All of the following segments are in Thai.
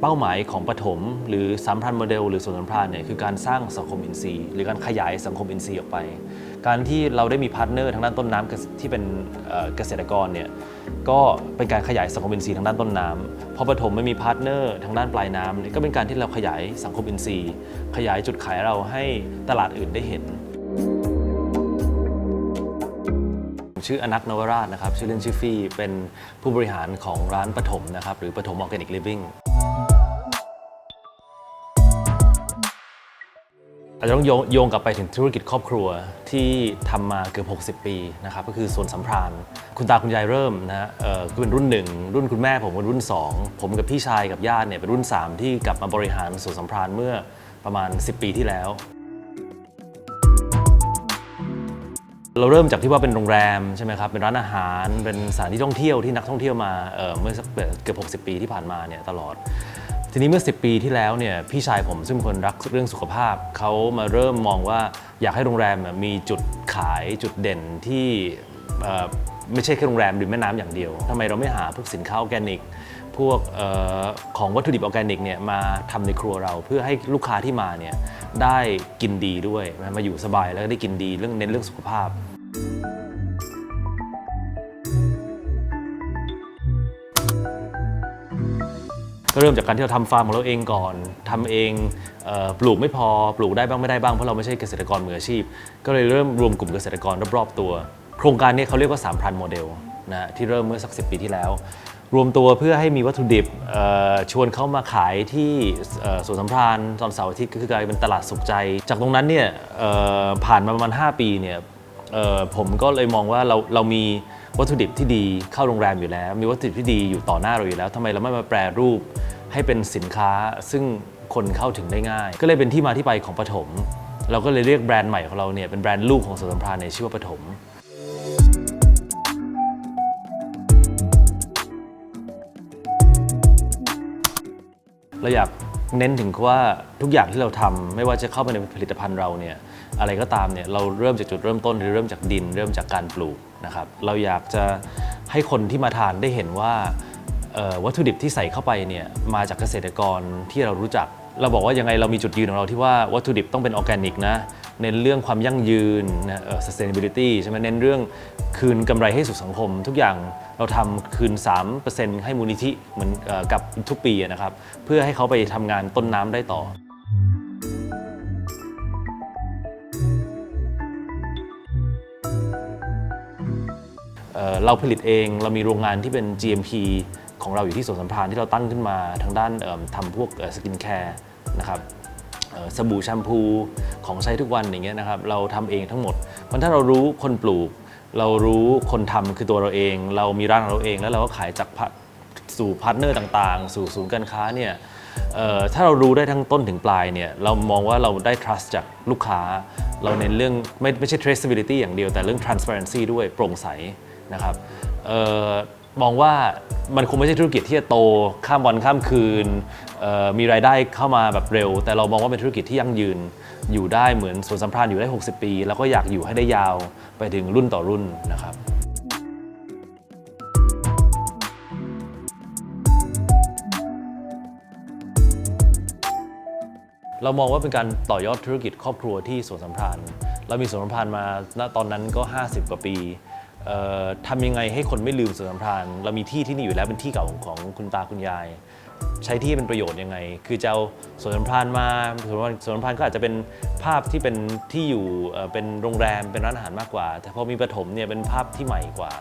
เป้าหมายของปฐมหรือสามพันโมเดล หรือสวนสัมพรานเนี่ยคือการสร้างสังคมอินทรีย์ หรือการขยายสังคมอินทรีย์ออกไป การที่เราได้มีพาร์ทเนอร์ทางด้านต้นน้ำที่เป็นเกษตรกรเนี่ยก็เป็นการขยายสังคมอินทรีย์ทางด้านต้นน้ำพอปฐมไม่มีพาร์ทเนอร์ทางด้านปลายน้ำนี่ก็เป็นการที่เราขยายสังคมอินทรีย์ ขยายจุดขายเราให้ตลาดอื่นได้เห็น ชื่ออนักนวราชนะครับ ชื่อเล่นชื่อฟี่ เป็นผู้บริหารของร้านปฐมนะครับ หรือปฐมออร์แกนิกลิฟวิ่งอาจจะต้องโยงโยงกลับไปถึงธุรกิจครอบครัวที่ทำมาเกือบ60 ปีนะครับก็คือสวนสัมพรานคุณตาคุณยายเริ่มนะฮะเอ่อก็เป็นรุ่นหนึ่งรุ่นคุณแม่ผมเป็นรุ่น 2 ผมกับพี่ชายกับญาติเนี่ยเป็นรุ่น 3 ที่กลับมาบริหารสวนสัมพรานเมื่อประมาณ 10 ปีที่แล้ว เราเริ่มจากที่ว่าเป็นโรงแรมใช่ไหมครับเป็นร้านอาหารเป็นสถานที่ท่องเที่ยวที่นักท่องเที่ยวมาเอ่อเมื่อสักเกือบ60 ปีที่ผ่านมาเนี่ยตลอด ทีนี้เมื่อ 10 ปีที่แล้วเนี่ยพี่ชายผมซึ่งเป็นคนรักเรื่องสุขภาพเขามาเริ่มมองว่าอยากให้โรงแรมมีจุดขายจุดเด่นที่ไม่ใช่แค่โรงแรมริมแม่น้ำอย่างเดียวทำไมเราไม่หาพวกสินค้าออแกนิก พวกออของวัตถุดิบออแกนิกเนี่ยมาทำในครัวเราเพื่อให้ลูกค้าที่มาเนี่ยได้กินดีด้วย มาอยู่สบายแล้วก็ได้กินดีเรื่องเน้นเรื่องสุขภาพ ก็เริ่มจากการที่เราทำฟาร์มของเราเองก่อนทำเองเออปลูกไม่พอปลูกได้บ้างไม่ได้บ้างเพราะเราไม่ใช่เกษตรกรมืออาชีพ ก็เลยเริ่มรวมกลุ่มเกษตรกรรอบๆตัว โครงการนี้เขาเรียกว่า3 0 0 0โมเดลนะที่เริ่มเมื่อสักสิปีที่แล้ว รวมตัวเพื่อให้มีวัตถุดิบเอ่อชวนเข้ามาขายที่เอ่อสวนสัมพรานตอนเสาร์อาทิตย์ก็คือกลายเป็นตลาดสุขใจ จากตรงนั้นเนี่ยเอ่อผ่านมาประมาณ 5 ปีเนี่ยเอ่อผมก็เลยมองว่าเราเรามีวัตถุดิบที่ดีเข้าโรงแรมอยู่แล้ว มีวัตถุดิบที่ดีอยู่ต่อหน้าเราอยู่แล้วทำไมเราไม่มาแปรรูป ให้เป็นสินค้าซึ่งคนเข้าถึงได้ง่าย ก็เลยเป็นที่มาที่ไปของปฐมเราก็เลยเรียกแบรนด์ใหม่ของเราเนี่ยเป็นแบรนด์ลูกของสวนสัมพรานในชื่อว่าปฐมเราอยากเน้นถึงว่าทุกอย่างที่เราทำไม่ว่าจะเข้ามาในผลิตภัณฑ์เราเนี่ยอะไรก็ตามเนี่ยเราเริ่มจากจุดเริ่มต้นหรือเริ่มจากดิน เริ่มจากการปลูกนะครับเราอยากจะให้คนที่มาทานได้เห็นว่า วัตถุดิบที่ใส่เข้าไปเนี่ยมาจากเกษตรกรที่เรารู้จัก เราบอกว่ายังไงเรามีจุดยืนของเราที่ว่าวัตถุดิบต้องเป็นออร์แกนิกนะเน้นเรื่องความยั่งยืนนะ sustainability ใช่ไหมเน้นเรื่องคืนกำไรให้สู่สังคม ทุกอย่างเราทำคืน 3%ให้มูลนิธิเหมือนกับทุกปีนะครับ เพื่อให้เขาไปทำงานต้นน้ำได้ต่อเราผลิตเองเรามีโรงงานที่เป็น GMP ของเราอยู่ที่สวนสัมพรานที่เราตั้งขึ้นมาทางด้านเอิ่มทำพวกสกินแคร์นะครับสบู่แชมพูของใช้ทุกวันอย่างเงี้ยนะครับเราทำเองทั้งหมดเพราะถ้าเรารู้คนปลูก เรารู้คนทำคือตัวเราเอง เรามีร้านของเราเองแล้วเราก็ขายจากสู่พาร์ทเนอร์ต่างๆ สู่ศูนย์การค้าเนี่ยถ้าเรารู้ได้ทั้งต้นถึงปลายเนี่ยเรามองว่าเราได้ trust จากลูกค้า เราเน้นเรื่องไม่ไม่ใช่ traceability อย่างเดียวแต่เรื่อง transparency ด้วยโปร่งใสนะครับ มองว่ามันคงไม่ใช่ธุรกิจที่จะโตข้ามวันข้ามคืน มีรายได้เข้ามาแบบเร็ว แต่เรามองว่าเป็นธุรกิจที่ยั่งยืนอยู่ได้เหมือนสวนสัมพรานอยู่ได้ 60 ปี แล้วก็อยากอยู่ให้ได้ยาวไปถึงรุ่นต่อรุ่นนะครับเรามองว่าเป็นการต่อยอดธุรกิจครอบครัวที่สวนสัมพันธ์เรามีสวนสัมพันธ์มาณตอนนั้นก็ 50 กว่าปี ทำยังไงให้คนไม่ลืมสวนสัมพันเรามีที่ที่นี่อยู่แล้วเป็นที่เก่าของของคุณตาคุณยาย ใช้ที่เป็นประโยชน์ยังไง คือจะเอาสวนสัมพันมาสวนสัมพันธ์สวนสัมพันก็อาจจะเป็นภาพที่เป็นที่อยู่เป็นโรงแรมเป็นร้านอาหารมากกว่า แต่พอมีปฐมเนี่ยเป็นภาพที่ใหม่กว่า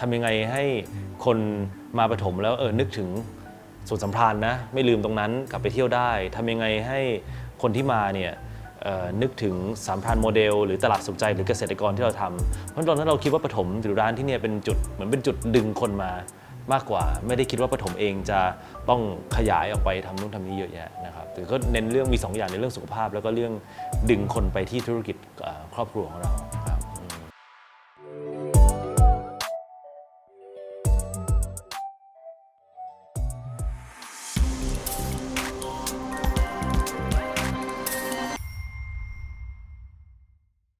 ทำยังไงให้คนมาปฐมแล้วเออนึกถึงสวนสัมพันนะไม่ลืมตรงนั้นกลับไปเที่ยวได้ทำยังไงให้คนที่มาเนี่ย นึกถึงสามพันโมเดล หรือตลาดสุขใจหรือเกษตรกรที่เราทำเพราะตอนนั้นเราคิดว่าปฐมหรือร้านที่เนี่ยเป็นจุดเหมือนเป็นจุดดึงคนมามากกว่า ไม่ได้คิดว่าปฐมเองจะต้องขยายออกไปทำนู่นทำนี่เยอะแยะนะครับแต่ก็เน้นเรื่องมีสองอย่างในเรื่องสุขภาพ แล้วก็เรื่องดึงคนไปที่ธุรกิจครอบครัวของเรา